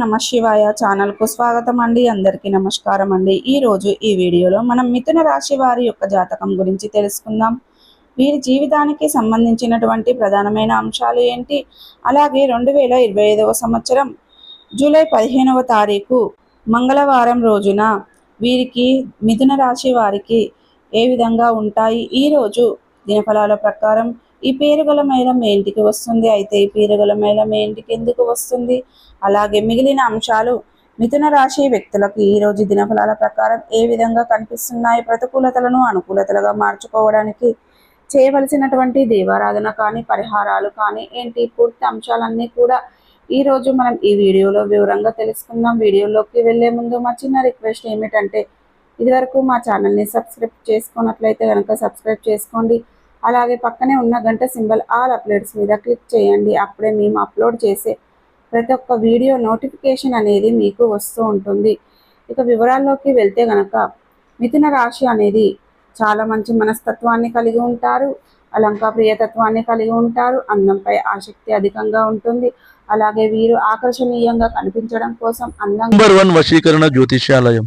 నమ శివాయ ఛానల్కు స్వాగతం అండి. అందరికీ నమస్కారం అండి. ఈ రోజు ఈ వీడియోలో మనం మిథున రాశి వారి యొక్క జాతకం గురించి తెలుసుకుందాం. వీరి జీవితానికి సంబంధించినటువంటి ప్రధానమైన అంశాలు ఏంటి? అలాగే రెండు వేల ఇరవై ఐదవ సంవత్సరం జూలై పదిహేనవ తారీఖు మంగళవారం రోజున వీరికి మిథున రాశి వారికి ఏ విధంగా ఉంటాయి? ఈ రోజు దినఫలాల ప్రకారం ఈ పేరుగల మేళం మీ ఇంటికి వస్తుంది? అయితే ఈ పేరుగల మేళం మీ ఇంటికి ఎందుకు వస్తుంది? అలాగే మిగిలిన అంశాలు మిథున రాశి వ్యక్తులకు ఈ రోజు దినఫలాల ప్రకారం ఏ విధంగా కనిపిస్తున్నాయి? ప్రతికూలతలను అనుకూలతలుగా మార్చుకోవడానికి చేయవలసినటువంటి దేవారాధన కానీ పరిహారాలు కానీ ఏంటి? పూర్తి అంశాలన్నీ కూడా ఈ రోజు మనం ఈ వీడియోలో వివరంగా తెలుసుకుందాం. వీడియోలోకి వెళ్ళే ముందు మా చిన్న రిక్వెస్ట్ ఏమిటంటే ఇదివరకు మా ఛానల్ని సబ్స్క్రైబ్ చేసుకున్నట్లయితే కనుక సబ్స్క్రైబ్ చేసుకోండి. అలాగే పక్కనే ఉన్న గంట సింబల్ ఆల్ అప్లోడ్స్ మీద క్లిక్ చేయండి. అప్పుడే మేము అప్లోడ్ చేసే ప్రతి ఒక్క వీడియో నోటిఫికేషన్ అనేది మీకు వస్తూ ఉంటుంది. ఇక వివరాల్లోకి వెళ్తే గనక మిథున రాశి అనేది చాలా మంచి మనస్తత్వాన్ని కలిగి ఉంటారు. అలంకా ప్రియతత్వాన్ని కలిగి ఉంటారు. అందంపై ఆసక్తి అధికంగా ఉంటుంది. అలాగే వీరు ఆకర్షణీయంగా కనిపించడం కోసం అందం నంబర్ వన్ వశీకరణ జ్యోతిష్యాలయం.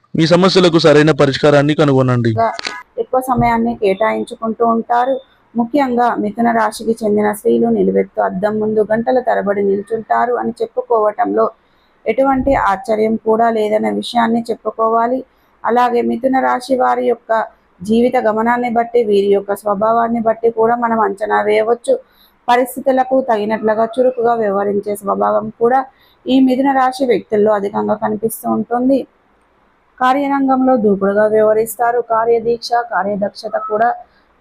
మీ సమస్యలకు సరైన పరిష్కారాన్ని కనుగొనండి. ఎక్కువ సమయాన్ని కేటాయించుకుంటూ ఉంటారు. ముఖ్యంగా మిథున రాశికి చెందిన స్త్రీలు నిలువెత్తు అద్దం ముందు గంటల తరబడి నిల్చుంటారు అని చెప్పుకోవటంలో ఎటువంటి ఆశ్చర్యం కూడా లేదన్న విషయాన్ని చెప్పుకోవాలి. అలాగే మిథున రాశి వారి యొక్క జీవిత గమనాన్ని బట్టి వీరి యొక్క స్వభావాన్ని బట్టి కూడా మనం అంచనా వేయవచ్చు. పరిస్థితులకు తగినట్లుగా చురుకుగా వ్యవహరించే స్వభావం కూడా ఈ మిథున రాశి వ్యక్తుల్లో అధికంగా కనిపిస్తూ ఉంటుంది. కార్యరంగంలో దూకుడుగా వ్యవహరిస్తారు. కార్యదీక్ష కార్యదక్షత కూడా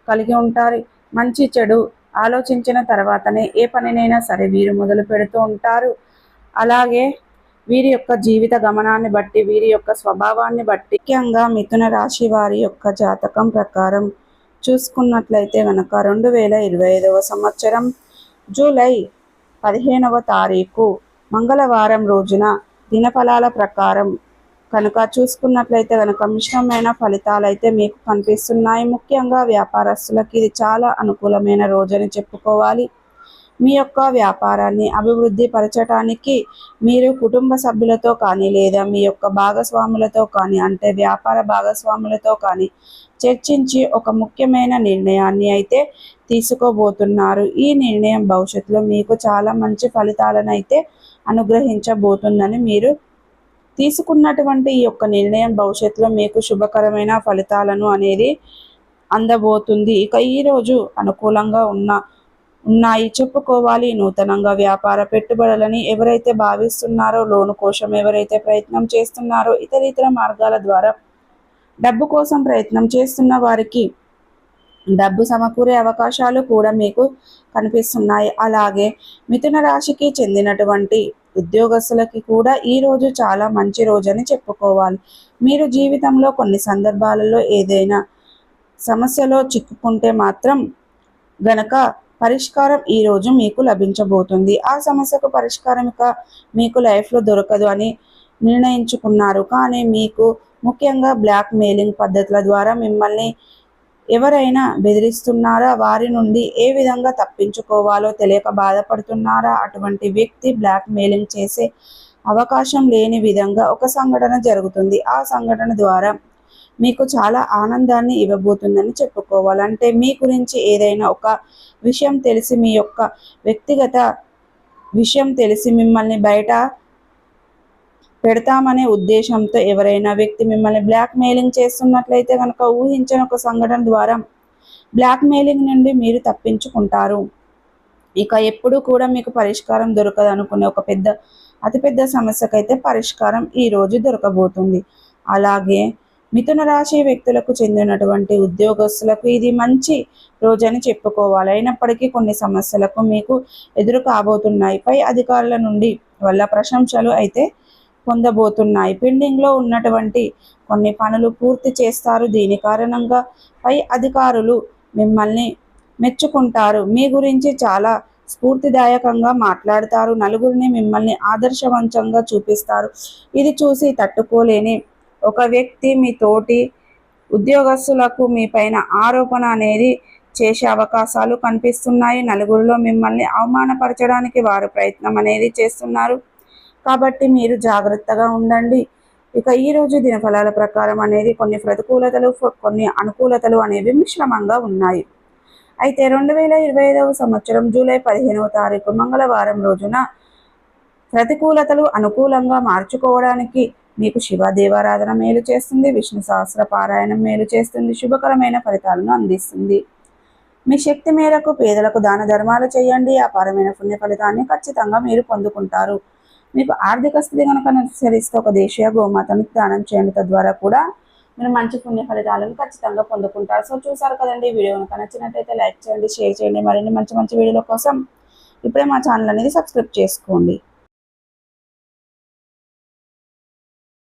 కలిగి ఉంటారు. మంచి చెడు ఆలోచించిన తర్వాతనే ఏ పనినైనా సరే వీరు మొదలు పెడుతూ ఉంటారు. అలాగే వీరి యొక్క జీవిత గమనాన్ని బట్టి వీరి యొక్క స్వభావాన్ని బట్టి ముఖ్యంగా మిథున రాశి వారి యొక్క జాతకం ప్రకారం చూసుకున్నట్లయితే గనక రెండు వేల ఇరవై ఐదవ సంవత్సరం జూలై పదిహేనవ తారీఖు మంగళవారం రోజున దినఫలాల ప్రకారం కనుక చూసుకున్నట్లయితే కనుక మిశ్రమైన ఫలితాలు అయితే మీకు కనిపిస్తున్నాయి. ముఖ్యంగా వ్యాపారస్తులకి ఇది చాలా అనుకూలమైన రోజని చెప్పుకోవాలి. మీ యొక్క వ్యాపారాన్ని అభివృద్ధి పరచడానికి మీరు కుటుంబ సభ్యులతో కానీ లేదా మీ యొక్క భాగస్వాములతో కానీ అంటే వ్యాపార భాగస్వాములతో కానీ చర్చించి ఒక ముఖ్యమైన నిర్ణయాన్ని అయితే తీసుకోబోతున్నారు. ఈ నిర్ణయం భవిష్యత్తులో మీకు చాలా మంచి ఫలితాలను అయితే అనుగ్రహించబోతుందని మీరు తీసుకున్నటువంటి ఈ యొక్క నిర్ణయం భవిష్యత్తులో మీకు శుభకరమైన ఫలితాలను అనేది అందబోతుంది. ఇక ఈరోజు అనుకూలంగా ఉన్న ఉన్నాయి. చెప్పుకోవాలి. నూతనంగా వ్యాపార పెట్టుబడులని ఎవరైతే భావిస్తున్నారో లోను కోసం ఎవరైతే ప్రయత్నం చేస్తున్నారో ఇతర ఇతర మార్గాల ద్వారా డబ్బు కోసం ప్రయత్నం చేస్తున్న వారికి డబ్బు సమకూరే అవకాశాలు కూడా మీకు కనిపిస్తున్నాయి. అలాగే మిథున రాశికి చెందినటువంటి ఉద్యోగస్తులకి కూడా ఈ రోజు చాలా మంచి రోజని చెప్పుకోవాలి. మీరు జీవితంలో కొన్ని సందర్భాలలో ఏదైనా సమస్యలో చిక్కుకుంటే మాత్రం గనక పరిష్కారం ఈ రోజు మీకు లభించబోతుంది. ఆ సమస్యకు పరిష్కారం ఇక మీకు లైఫ్లో దొరకదు అని నిర్ణయించుకున్నారు. కానీ మీకు ముఖ్యంగా బ్లాక్ మెయిలింగ్ పద్ధతుల ద్వారా మిమ్మల్ని ఎవరైనా బెదిరిస్తున్నారా? వారి నుండి ఏ విధంగా తప్పించుకోవాలో తెలియక బాధపడుతున్నారా? అటువంటి వ్యక్తి బ్లాక్ మెయిలింగ్ చేసే అవకాశం లేని విధంగా ఒక సంఘటన జరుగుతుంది. ఆ సంఘటన ద్వారా మీకు చాలా ఆనందాన్ని ఇవ్వబోతుందని చెప్పుకోవాలంటే మీ గురించి ఏదైనా ఒక విషయం తెలిసి మీ యొక్క వ్యక్తిగత విషయం తెలిసి మిమ్మల్ని బయట పెడతామనే ఉద్దేశంతో ఎవరైనా వ్యక్తి మిమ్మల్ని బ్లాక్ మెయిలింగ్ చేస్తున్నట్లయితే కనుక ఊహించని ఒక సంఘటన ద్వారా బ్లాక్ మెయిలింగ్ నుండి మీరు తప్పించుకుంటారు. ఇక ఎప్పుడు కూడా మీకు పరిష్కారం దొరకదు అనుకునే ఒక పెద్ద అతిపెద్ద సమస్యకైతే పరిష్కారం ఈ రోజు దొరకబోతుంది. అలాగే మిథున రాశి వ్యక్తులకు చెందినటువంటి ఉద్యోగస్తులకు ఇది మంచి రోజని చెప్పుకోవాలి. అయినప్పటికీ కొన్ని సమస్యలకు మీకు ఎదురు కాబోతున్నాయి పై అధికారుల నుండి వల్ల ప్రశంసలు అయితే పొందబోతున్నాయి. పెండింగ్లో ఉన్నటువంటి కొన్ని పనులు పూర్తి చేస్తారు. దీని కారణంగా పై అధికారులు మిమ్మల్ని మెచ్చుకుంటారు. మీ గురించి చాలా స్ఫూర్తిదాయకంగా మాట్లాడతారు. నలుగురిని మిమ్మల్ని ఆదర్శవంతంగా చూపిస్తారు. ఇది చూసి తట్టుకోలేని ఒక వ్యక్తి మీ తోటి ఉద్యోగస్తులకు మీ పైన ఆరోపణ అనేది చేసే అవకాశాలు కనిపిస్తున్నాయి. నలుగురిలో మిమ్మల్ని అవమానపరచడానికి వారు ప్రయత్నం అనేది చేస్తున్నారు. కాబట్టి మీరు జాగ్రత్తగా ఉండండి. ఇక ఈ రోజు దినఫలాల ప్రకారం అనేది కొన్ని ప్రతికూలతలు కొన్ని అనుకూలతలు అనేవి మిశ్రమంగా ఉన్నాయి. అయితే రెండు వేల ఇరవై ఐదవ సంవత్సరం జూలై పదిహేనవ తారీఖు మంగళవారం రోజున ప్రతికూలతలు అనుకూలంగా మార్చుకోవడానికి మీకు శివ దేవారాధన మేలు చేస్తుంది విష్ణు సహస్ర పారాయణం మేలు చేస్తుంది శుభకరమైన ఫలితాలను అందిస్తుంది. మీ శక్తి మేరకు పేదలకు దాన ధర్మాలు చేయండి అపారమైన పుణ్య ఫలితాన్ని ఖచ్చితంగా మీరు పొందుకుంటారు. మీకు ఆర్థిక స్థితి కనుక అనుసరిస్తే ఒక దేశీయ గోమాతను దానం చేయండి. తద్వారా కూడా మీరు మంచి పుణ్య ఫలితాలను ఖచ్చితంగా పొందుకుంటారు. సో చూసారు కదండి ఈ వీడియో కనుక నచ్చినట్టయితే లైక్ చేయండి షేర్ చేయండి. మరిన్ని మంచి మంచి వీడియోల కోసం ఇప్పుడే మా ఛానల్ అనేది సబ్స్క్రైబ్ చేసుకోండి.